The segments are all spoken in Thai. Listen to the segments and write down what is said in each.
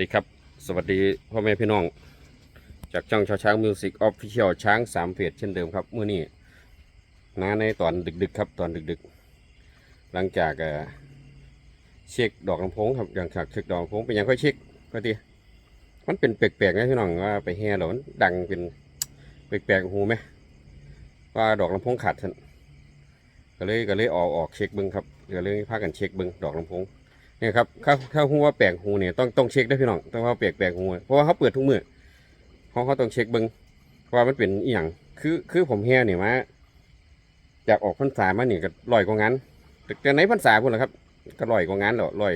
ดีครับ สวัสดีพ่อแม่พี่น้อง จากช่องชาวช้างมิวสิกออฟฟิเชียลช้างสามเพจเช่นเดิมครับเมื่อนี้นาในตอนดึกๆครับตอนดึกๆ หลังจากเช็คดอกลำโพงครับหลังจากเช็คดอกลำโพงเป็นยังค่อยเช็คก็ดีมันเป็นแปลกๆนะพี่น้องว่าไปแห่แล้วมันดังเป็นแปลกๆหูไหมว่าดอกลำโพงขาดท่านก็เลยก็เลยออกออกเช็คบิ้งครับก็เลยพากันเช็คบิ้งดอกลำโพง เนี่ยครับถ้าถ้าหูว่าแปลกหูเนี่ยต้องต้องเช็คด้วยพี่น้องต้องว่าแปลกแปลกหูเพราะว่าเขาเปิดทุกมือเขาเขาต้องเช็คเบิ้งว่ามันเป็นอีหยังคือคือผมเฮียเนี่ยมาจากออกพรรษามาเนี่ยก็ลอยกว่างานแต่แต่ไหนพรรษาพุ่นละครับ ก็ลอยกว่างานแล้วลอย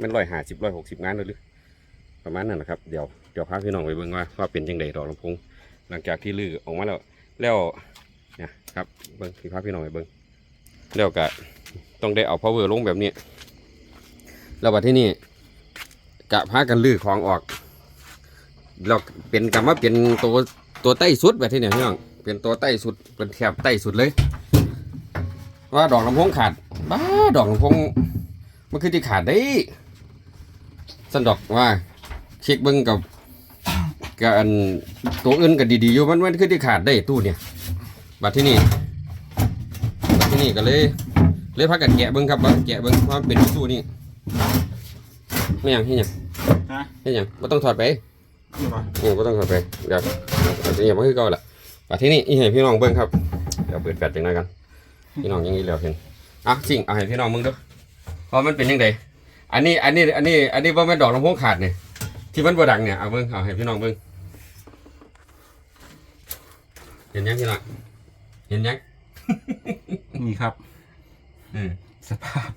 มันลอยหาสิบลอยหกสิบงานเลยหรือประมาณนั้นนะครับเดี๋ยวเดี๋ยวพาพี่น้องไปเบิ้งว่าว่าเป็นยังไงดอกลำพงหลังจากที่ลือออกมาแล้วแล้วเนี่ยครับเบิ้งพี่พาพี่น้องไปเบิ้งแล้วก็ต้องได้เอา power ลงแบบนี้ แล้วบัดที่นี่กะพากันลื้อของออกแล้วเป็นกรรมว่าเป็นตัวตัวใต้สุดแบบที่เนี่ยพี่น้องเป็นตัวใต้สุดเป็นแถบใต้สุดเลย ว่าดอกลำพงขาดบ้าดอกลำพงมันคือที่ขาดได้สันดอกว่าเช็คเบิ้งกับกับอันตัวอื่นก็ดีๆอยู่มันมันคือที่ขาดได้ตู้เนี่ยบัดที่นี่บัดที่นี่ก็เลยเลยพากันแกะเบิ้งครับว่าแกะเบิ้งว่ามเป็นตู้นี่ ไม่ยังให้ยังฮะให้ยังไม่ต้องถอดไปนี่ป่ะเออไม่ต้องถอดไปเดี๋ยวเดี๋ยวมาคือเก่าละมาที่นี่อีให้พี่น้องเบิ้งครับเดี๋ยวเปิดแฟลชจังหน่อยกันพี่น้องยังนี้แล้วเห็นอะจริงเอาให้พี่น้องมึงดูเพราะมันเป็นยังไงอันนี้อันนี้อันนี้อันนี้ว่าแม่นดอกลำโพงขาดเนี่ยที่มันบ่ดังเนี่ยเอาเบิ้งเอาให้พี่น้องเบิ้งเห็นยังพี่น้องเห็นยังนี่ครับอืมสภาพ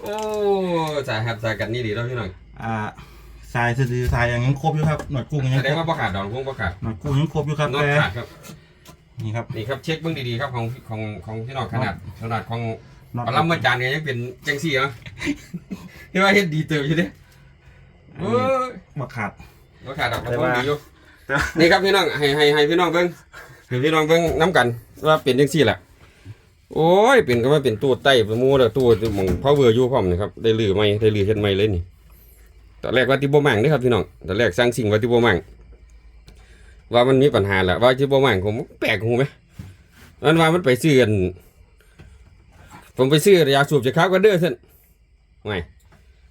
โอ้สายหัดสายกันนี่ดีแล้วพี่น้องอ่าทรายซื้อทรายยังครบอยู่ครับหนวดกุ้งยังแสดคงรบว่าบ่ขาดดอกลำโพงบ่ขาดหนวดกุ้งยังครบอยู่ครับน็อตแต่ขาดครับนี่ครับนี่ครับเช็คเบื้องดีๆครับของของของพี่น้องขนาดขนาดของน็อตปลาลัมเมื่อจานเนี่ยยังเป็นจังซี่เหรอที่ว่าเฮ็ดดีเติบอยู่เด้โอ้ยมาขาดราคาดอกกระแต่พงว่าดีอยู่แต่ว่านี่ครับพี่น้องให้ให้ให้พี่น้องเบิ่งให้พี่น้องเบิ่งน้ำกันว่าเป็นจังซี่แหละ โอ้ยเป็นก็ว่าเป็นตู้ไต้เป็นมูแล้วตู้มองพาวเวอร์อยู่พร้อมนี่ครับได้ลือใหม่ได้ลือเฮ็ดใหม่เลยนี่ตอนแรกว่าที่บ่มั่งเด้อครับพี่น้องตอนแรกสร้างสิ่งว่าที่บ่มั่งว่ามันมีปัญหาแหละว่าที่บ่มั่งผมแปลกหูไหมมันว่ามันไปซื้อกันผมไปซื้อยาสูบจากข้ากันเด้อท่นไม่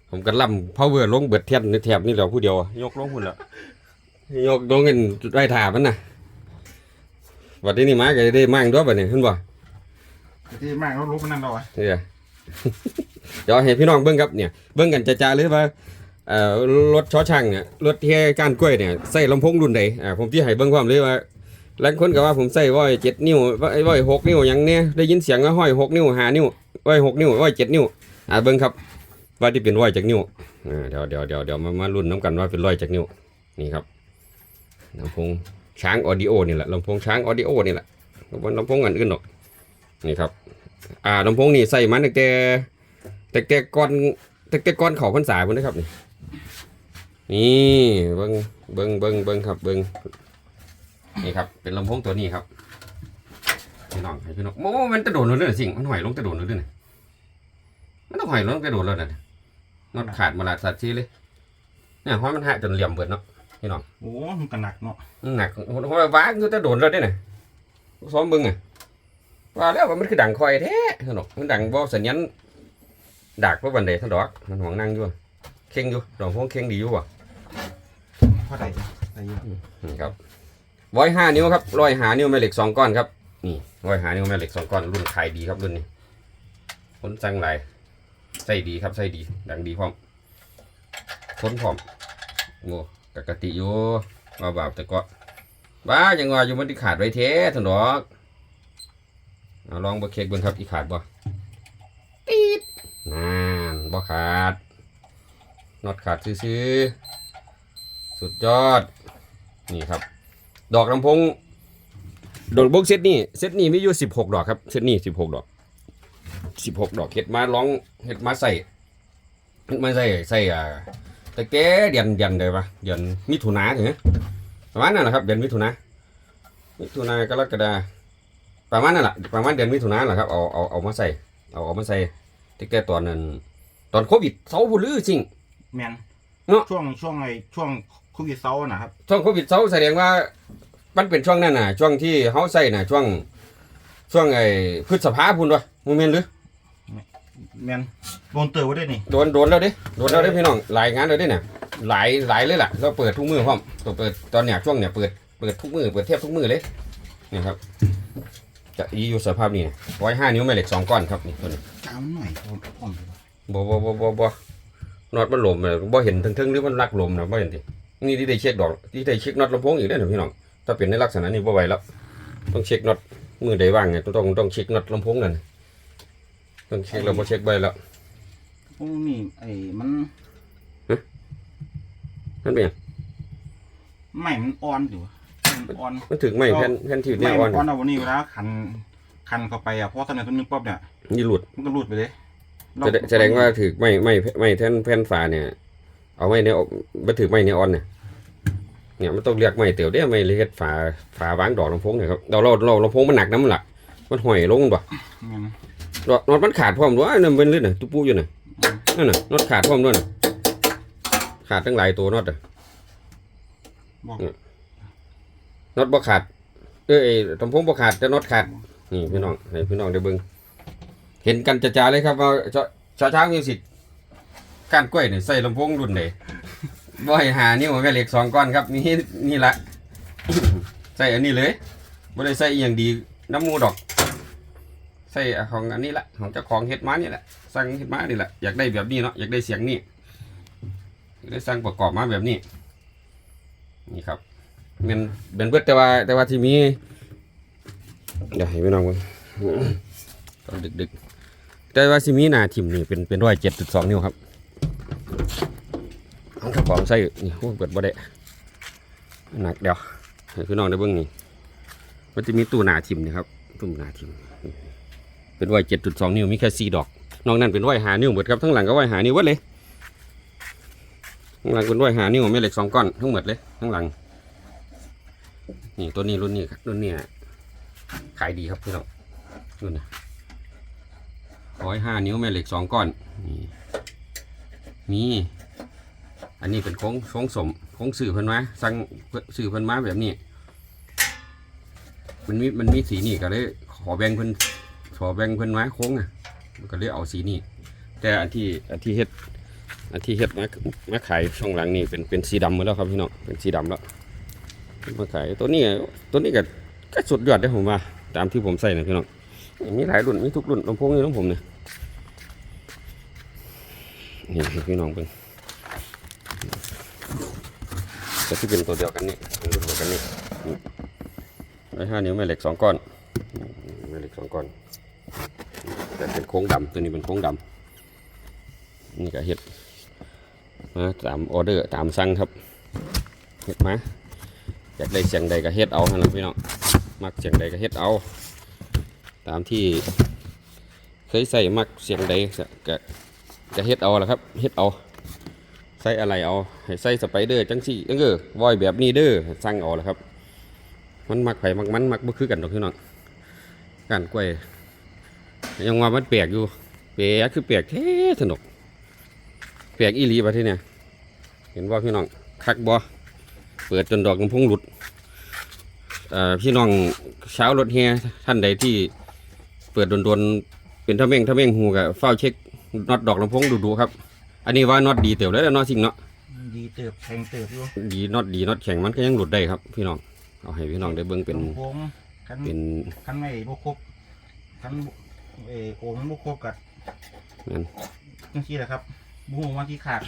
ผมก็ล่ำพาวเวอร์ลงเบิดเทียนในแถบนี่แหล้วผู้เดียวยกลงหุ่นแล้วยกลงกันไร่ถามันนะวันนี้นี่มาก็ได้มั่งด้วยบัดนี้เห็นบ่ ที่มากเรารู้มันนั่นเรอะเดี๋ยวเดี๋ยวให้พี่น้องเบิ่งครับเนี่ยเบิ่งกันจะๆเลยว่าเอ่อรถช้อช่างเนี่ยรถเที่ก้านกล้วยเนี่ยใส่ลำโพงรุ่นใดอ่าผมที่ให้เบิ่งความเลยว่าหลายคนก็ว่าผมใส่ว้อยเจ็ดนิ้วว้อยว้หกนิ้วหยังเนี่ยได้ยินเสียงว่าห้อยหกนิ้วห้านิ้วว้อยหกนิ้วว้อยเจ็ดนิ้วอ่าเบิ่งครับว่าที่เป็นว้อยจากนิ้วอ่าเดี๋ยวเดี๋ยวเดี๋ยวเดี๋ยวมามาลุ้นน้ำกันว่าเป็นร้อยจากนิ้วนี่ครับลำโพงช้างออดิโอนี่แหละลำโพงช้างออดิโอนี่แหละบนลำโพงอันอื่นหรอก นี่ครับ อ่าลำโพงนี่ใส่มันตั้งแต่ตั้งแต่ก่อนตั้งแต่ก่อนเขาพรรษาพุ่นนะครับนี่นี่เบิ้งเบิ้งเบิ้งเบิ้งครับเบิ้งนี่ครับ เป็นลำโพงตัวนี้ครับพี่น้องให้พี่น้องโอ้มันกระโดดเลยด้วยสิ่งมันหอยลงกระโดดเลยด้วยนะมันต้องหอยลงกระโดดเลยนะน็อตขาดมาละสัตว์ทีเลยเนี่ยเพราะมันหักจนเหลี่ยมเบิดเนาะพี่น้องโอ้มันก็หนักเนาะมันหนักเพราะว่าว้าคือจะโดดเลยด้วยนะซ้อมเบิ้งอะ ว่าแล้วว่ามันคือดังคอยแท้สนุกมันดังบ่สัญญาณดักเพราะบันไดท่านดอกมันห่วงนั่งอยู่เข่งอยู่ดอกพวงเข่งดีอยู่ว่ะเท่าไหร่อะไรเยอะนี่ครับร้อยห้านิ้วครับร้อยหานิ้วแม่เหล็กสองก้อนครับนี่ร้อยหานิ้วแม่เหล็กสองก้อนรุ่นขายดีครับรุ่นนี้คนสั่งหลายใส่ดีครับใส่ดี ดังดีพร้อมทนพร้อมโอ้กกติอยู่ว่าบาปแต่ก็บ้ายังว่าอยู่มันที่ขาดไว้เท้ท่านดอก เอาลองเบอร์เค้กเบิ่งครับอีขาดบ่ปี๊ดนั่นบ่ขาดน็อตขาดซื้อๆสุดยอด นี่ครับ ดอกลำโพงดอกบกเซตนี่เซตนี่มีอยู่สิบหกดอกครับเซตนี่สิบหกดอกสิบหกดอกเห็ดมาร้องเห็ดมาใส่เฮ็ดมาใส่ใส่อ่าแต่แกเดือนเดือนเลยปะเดือนมิถุนาถึงประมาณนั้นแหละครับเดือนมิถุนามิถุนากรกฎา ประมาณนั่นแหละประมาณเดือนมิถุนาแหละครับเอาเอาเอามาใส่เอาเอามาใส่แต่แกตอนนั้นตอนโควิดเสาผู้ลือจริงแมนเนาะช่วงช่วงไอ้ช่วงโควิดเซาร์นะครับช่วงโควิดเซาแสดงว่ามันเป็นช่วงนั้นน่ะ ช่วงที่เฮาใส่น่ะ ช่วง ช่วงไอ้พฤษภาพุ่นวะโมเมนหรือแมนโดนเตือนไว้ด้วยนี่โดนโดนแล้วเด้โดนแล้วเด้พี่น้องหลายงานเลยเด้เนี่ยหลายหลายเลยล่ะเราเปิดทุกมือพร้อมตัวเปิดตอนเนี้ยช่วงเนี้ยเปิดเปิดทุกมือเปิดเทียบทุกมือเลยนี่ครับ จะอีอยู่สภาพนี้ร้อยห้านิ้วแม่เหล็กสองก้อนครับนี่ตัวนี้กาวมันหน่อยผมผมดีกว่าบ่บ่บ่บ่บ่น็อตมันหลมเลยบ่เห็นทึงๆหรือมันรักหลมนะบ่เห็นตินี่ที่ได้เช็คดอกที่ได้เช็คน็อตลำโพงอีกได้อนะพี่น้องถ้าเป็นในลักษณะนี้บ่ไหวแล้วต้องเช็คน็อตมือใดว่างไงต้องต้องต้องเช็คน็อตลำโพงนั่นต้องเช็คแล้วบ่เช็คไว้แล้วพวกนี้ไอ้มันนั่นเป็นหยังใหม่มันอ่อนอยู่มัน อ่อนมันถึงไหมแผ่นแผ่นที่ไม่เนี่ยอ่อ่ออนนอ่อนเอาวันนี้เวลาคันคันเข้าไปอะเพราะตอนนี้ตัวนึงป๊อบเนี่ยนี่หลุดมันก็หลุดไปเลยแสดงแสดงว่าถือไม่ไม่ไม่แท่นแผ่นฝาเนี่ย เอาไม่เนี่ยมาถือไม่เนี่ยอ่อนเนี่ยเนี่ยมันต้องเรียกไม่เตี๋ยวเด้ไม่เรียกฝาฝาวางดอกลำโพงเนี่ยครับเราเราเราลำโพงมันหนักน้ำมันหลักมันห่อยลงบ่แม่นดอกน็อตมันขาดพร้อมด้วยนั่นเป็นลื่นน่ะตุ๊ปูอยู่น่ะนั่นน่ะน็อตขาดพร้อมด้วยน่ะขาดตั้งหลายตัวน็อตอะบอก น็อตบ่ขาดเอ้ยลำโพงบ่ขาดแต่น็อตขาดนี่พี่น้องให้พี่น้องได้เบิ่งเห็นกันจะๆเลยครับว่าชชาช้างมิวสิกก้านกล้วยเนี่ยใส่ลำโพงรุ่นไหนบ่ให้หานิ้วแม่เหล็กสองก้อนครับนี่นี่ละใส่อันนี้เลยบ่ได้ใส่อย่างดีน้ำมูดอก ใส่ของอันนี้ละของเจ้าของเฮ็ดมานี่แหละสั่งเฮ็ดมานี่แหละอยากได้แบบนี้เนาะอยากได้เสียงนี่ได้สั่งประกอบมาแบบนี้นี่ครับ แมันเป็นเบิดแต่ว่าแต่ว่าที่มีเดี๋ยวให้พี่น้องเบิ่งตอนดึกๆแต่ว่าที่มีหน้าทิ่มนี่เป็นเป็นร้อยเจ็ดจุดสองนิ้วครับของเจ้าของใส่นี่โอ้เปิดบ่ได้หนักเดี๋ยวให้พี่น้องได้เบิ่งนี่มันจะมีตู้หนาทิมนี่ครับตู้หนาทิมเป็นไว้เจ็ดจุดสองนิ้วมีแค่สี่ดอก นอกนั้นเป็นไว้หานิ้วหมดครับทั้งหลังก็ไว้หานิ้วหมดเลยทั้งหลังเป็นไว้หานิ้วไม่เหล็กสองก้อนทั้งหมดเลยทั้งหลัง นี่ตัวนี้รุ่นนี้ครับรุ่นนี้ขายดีครับพี่น้องรุ่นนี้ร้อยห้านิ้วแม่เหล็กสองก้อนนี่มีอันนี้เป็นโค้งโค้งสมโค้งสื่อเพิ่นมาสั่งสื่อเพิ่นมาแบบนี้ มันมีมันมีสีนี่ก็เลยขอแบ่งเพิ่นขอแบ่งเพิ่นมาโค้งอะมันก็เลยเอาสีนี้แต่อันที่อันที่เฮ็ดอันที่เฮ็ดมามาขายช่วงหลังนี่เป็นเป็นสีดำหมดแล้วครับพี่น้องเป็นสีดำแล้ว มาขายตัวนี้ตัวนี้ก็ก็สุดยอดได้ผมว่า ตามที่ผมใส่นะพี่น้องมีหลายรุ่นมีทุกรุ่นลำโพงนี่ของผมเนี่ยนี่พี่น้องเพิ่งก็ที่เป็นตัวเดียวกันนี่รุ่นเดียวกันนี่ไอ้ห้านิ้วแม่เหล็กสองก้อนแม่เหล็กสองก้อนแต่เป็นโค้งดำตัวนี้เป็นโค้งดำนี่ก็เห็ดมาตามออเดอร์ตามสั่งครับเห็ดมา อยากได้เสียงใดก็เฮ็ดเอาท่านนพี่น้องมักเสียงใดก็เฮ็ดเอา ตามที่เคยใส่มักเสียงใดก็ก็เฮ็ดเอาละครับเฮ็ดเอาใส่อะไรเอาให้ใส่สไปเดอร์จังสี่จังเออวอยแบบนี้เด้อสั่งเอาแหละครับ มันมักไผ่มักมันมักบ่คือกันดอกพี่น้องการกล้วยยังว่ามันแปลกอยู่แปลกคือแปลกแท้สนุกแปลกอีหลีประเทศเนี่ยเห็นว่าพี่น้องคักบ่ เปิดจนดอกลำโพงหลุดเอ่อพี่น้องเช้ารถแฮท่านใดที่เปิดโดนๆเป็นทะเม่งทะเม่งหูกับเฝ้าเช็คน็อตดอกลำโพงดูๆครับ อันนี้ว่าน็อตดีเติบแล้วน็อตสิ่งเนาะดีเติบแข็งเติบอยู่ดีน็อตดีน็อตแข็งมันก็ยังหลุดได้ครับ พี่น้องเอาให้พี่น้องได้เบิ่งเป็นลำโพงคันเป็นคันไม่บกครบคันเออโอมันบกครบกับนั่นจังซี่แหละครับบูฮูมันที่ขาด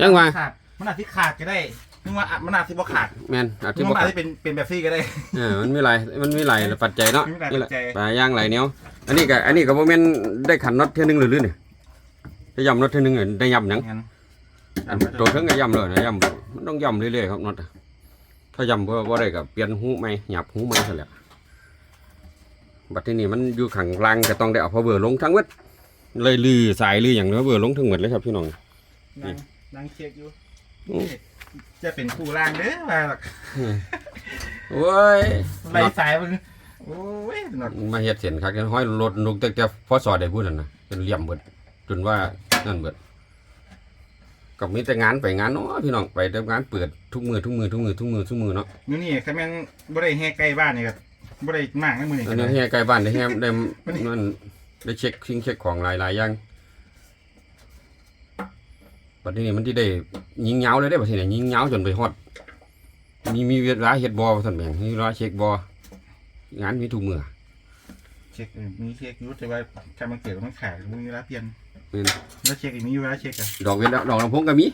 ยังว่าขาดมันอาจที่ขาดก็ได้ นึกว่าอะมันอาจที่บ่ขาดแม่นอาจนึจะกบ่ว่าอาจขาด จะเป็นเป็นแบบซี่ก็ได้ เออมันมีหลายมันมีหลายปัจจัยเนาะมีหลายนี่แหละปัจจัยปลาย่างหลายแนวอันนี้ก็อันนี้ก็บ่แม่นได้ขันน็อตเท่อนึงหรือๆนี่ได้ย่ำน็อตเท่อนึงอะได้ย่ำหยังงั้นอันตัวเทิงก็ย่ำเลยนะย่ำมันต้องย่ำเรื่อยๆครับน็อตอะถ้าย่ำบ่บ่ได้ก็เปลี่ยนหูใหม่หยับหูใหม่ซะแหล้วบัดทีนี้มันอยู่ข้างล่างก็ต้องได้เอาพาวเวอร์ลงทั้งหมดเลยลือสายลืออย่างเนื้อเวอร์ลงทั้งหมดเลยครับพี่น้อง นั่งนั่งเช็คอยู่อืม จะเป็นผู้ล่างเด้อมาหรอกโอ้ยไล่สายมันโอ้ยหนอดมาเฮ็ดเสียนคักห้อยรถนุกแต่แต่พอสอดได้พูดนั่นนะเป็นเหลี่ยมเบิดจนว่านั่นเบิดกับมีแต่งานไปงานเนาะพี่น้องไปแต่งานเปิดทุกมือทุกมือทุกมือทุกมือทุกมือเนาะมื้อนี้ถ้าแม่นบ่ได้แห่ไกลบ้านนี่ก็บ่ได้มากนะมื้อนี้อันนี้ให้ใกล้บ้านได้แฮมได้มันได้เช็คชิงเช็คของหลายหลายอย่าง บัดนี้มันที่ได้ยิงเหงาเลยได้บัดนี้เนี่ยยิงเหงาจนไปฮอด มีมีเวลาเฮ็ดบ่ท่านแบ่งมีเวลาเช็คบ่งานมีทุกมือเช็คเออมีเช็คอยู่แต่ว่าถ้ามันเกิดมันขาดมันมีเวลาเปลี่ยนแม่นแล้วเช็คอีกมีเวลาเช็คอะดอกเวลาดอกลำโพงก็มี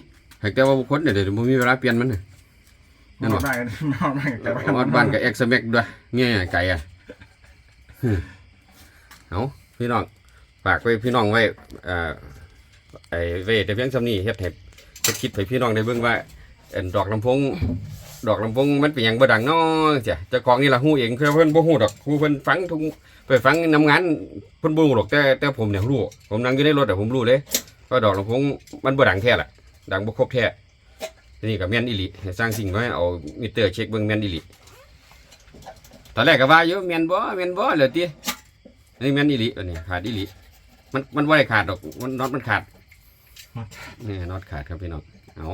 แต่ว่าบุคคลเนี่ยเดี๋ยวบ่มีเวลาเปลี่ยนมันน่ะนั่นนหรออนบ้านนอนบ้านแต่ว่าออดบ้านกับเอ็กซ์แม็กด้วยเงี้ยไก่อะฮึเอาพี่น้องฝากไว้พี่น้องไว้อ่า ไอ้เวทแต่เพียงสำนีเฮ็ดให้เฮ็ดคิดให้พี่น้องได้เบิ่งว่าเอ็นดอกลำโพงดอกลำโพงมันเป็นหยังบ่ดังเนาะจ้ะเจ้าของนี่ล่ะฮู้เองคือเพิ่นบ่ฮู้ดอกฮู้เพิ่นฟังทุกไปฟังนำงานเพิ่นบ่รู้หรอกแต่แต่ผมเนี่ยรู้ผมนั่งอยู่ในรถแต่ผมรู้เลยว่าดอกลำโพงมันบ่ดังแท้ล่ะ ดังบ่ครบแท้ทีนี่ก็แม่นอีหลีสร้างสิ่งไว้เอามิเตอร์เช็คเบิ่งแม่นอีหลีตอนแรกก็ว่าอยู่แม่นบ่แม่นบ่เหลือตินี่แม่นอีหลีอันนี้ขาดอีหลีมันมันบ่ได้ขาดดอกมันน็อตมันขาด นี่น็อตขาดครับพี่น้องเอา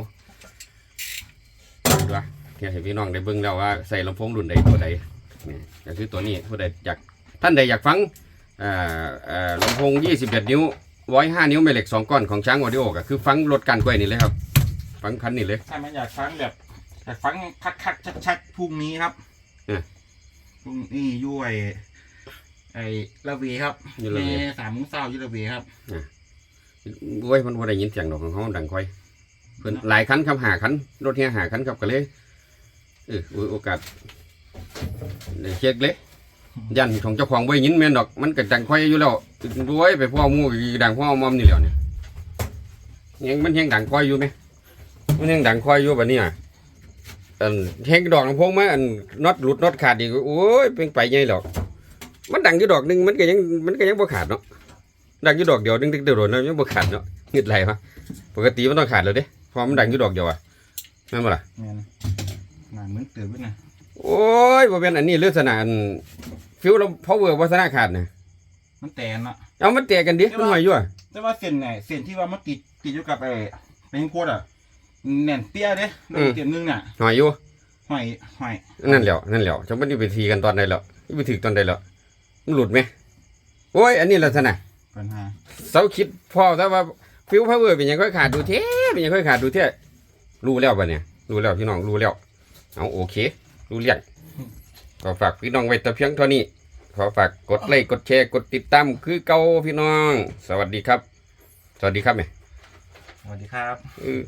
ดูว่าเดี๋ยวให้พี่น้องได้เบิ่งแล้วว่าใส่ลำโพงรุ่นใดตัวใดนี่ก็คือตัวนี้ผู้ใดอยากท่านใดอยากฟังอ่าอ่าลำโพง21 นิ้ว105นิ้วแม่เหล็กสองก้อนของช้างออดิโอก็คือฟังรถกันกล้วยนี่เลยครับ ฟังคันนี้เลยถ้ามันอยากฟังแบบอยากฟังคักๆชัดๆพรุ่งนี้ครับเออพรุ่งนี้อยุ่ไอไอละเวครับอยู่ละเวแม่สามโมุ้งเศร้าอยุละเวครับ โอ้ยมันบ่ได้ยินเสียงดอกของเขาดังค่อย เพิ่นหลายคันครับหาคันรถเฮียหาคันครับก็เลยเออโอกาสได้เช็คเลยยันของเจ้าของไว้ยินแม่นดอก มันก็ดังค่อยอยู่แล้วรวยไปพ่อหมู่ดังพ่อมอมนี่แหล้วเนี่ยยังมันยังดังค่อยอยู่ไหมมันยังดังค่อยอยู่แบัดนี้อะอันแทงดอกลำโพงมาอันน็อตหลุดน็อตขาดอีกโอ้ยเป็นไปใหญ่หรอก มันดังอยู่ดอกหนึงมันก็ยังมันก็ยังบ่ขาดเนาะ ดังอยู่ดอกเดียวดึงๆเดียวๆเนาะยังบ่ขาดเนาะเงึดไหลวะปกติมันต้องขาดแล้วเด้เพราะมันดังอยู่ดอกเดียวอะนั่นบ่ล่ะแม่นหนาเหมือนเตือนไว้นะโอ้ยบ่เป็นอันนี้ลักษณะอันฟิวแล้วพาวเวอร์วัฒนาขาดนะมันแตนอะเอามันแตกกันดิมันหอยอยู่อะแต่ว่าเส้นไหนเส้นที่ว่ามันติดติดอยู่กับไอ้เป็นโคตรอะแน่นเปี้ยเด้แล้วอีกเส้นหนึงน่ะหอยอยู่หอยหอยนั่นแหล้วนั่นแหล้วจะมันนี่ไปทีกันตอนใดแล้วนี่ไปถึงตอนใดแล้วมันหลุดไหมโอ้ยอันนี้ลักษณะ ปัญหาเสาคิดพอแต่ว่าฟิวพาวเวอร์เป็นหยังค่อยขาดดูเท่เป็นหยังค่อยขาดดูเท่รู้แล้วบัดเนี่ยรู้แล้วพี่น้องรู้แล้วเอาโอเค รู้เรื่องก็ฝากพี่น้องไว้แต่เพียงเท่านี้ขอฝากกดไลค์กดแชร์กดติดตามคือเก่าพี่น้อง สวัสดีครับ สวัสดีครับแม่สวัสดีครับเออ